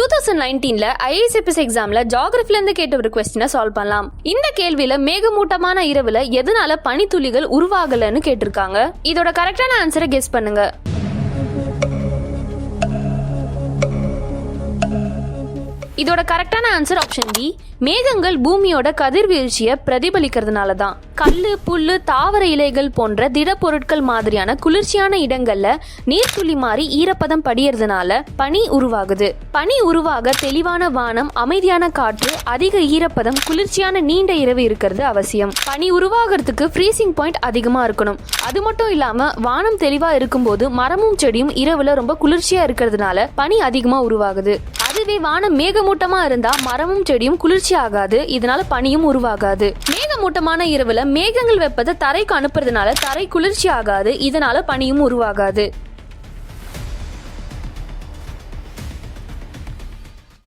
Two thousand நைன்டீன்ல ஐஏசிபிஎஸ் எக்ஸாம்ல ஜாகிரபில இருந்து கேட்ட ஒரு கொஸ்டினை சால்வ் பண்ணலாம். இந்த கேள்வியில மேகமூட்டமான இரவுல எதனால பனித்துளிகள் உருவாகலன்னு கேட்டிருக்காங்க. இதோட கரெக்டான ஆன்சரை கெஸ் பண்ணுங்க. இதோட கரெக்டான ஆன்சர் ஆப்ஷன் டி மேகங்கள் பூமியோட கதிர்வீழ்ச்சியை பிரதிபலிக்கிறதுனால தான் கல்லு புல்லு தாவர இலைகள் போன்ற திடப்பொருட்கள் மாதிரியான குளிர்ச்சியான இடங்கள்ல நீர்த்துளி மாறி ஈரப்பதம் படியறதுனால பனி உருவாகுது. பனி உருவாக தெளிவான வானம் அமைதியான காற்று அதிக ஈரப்பதம் குளிர்ச்சியான நீண்ட இரவு இருக்கிறது அவசியம். பனி உருவாகிறதுக்கு ஃப்ரீசிங் பாயிண்ட் அதிகமா இருக்கணும். அது மட்டும் இல்லாம வானம் தெளிவா இருக்கும்போது மரமும் செடியும் இரவுல ரொம்ப குளிர்ச்சியா இருக்கிறதுனால பனி அதிகமா உருவாகுது. இதுவே வானம் மேகமூட்டமா இருந்தா மரமும் செடியும் குளிர்ச்சி ஆகாது. இதனால பனியும் உருவாகாது. மேகமூட்டமான இரவுல மேகங்கள் வெப்பத்தை தரைக்கு அனுப்புறதுனால தரை குளிர்ச்சி ஆகாது. இதனால பனியும் உருவாகாது.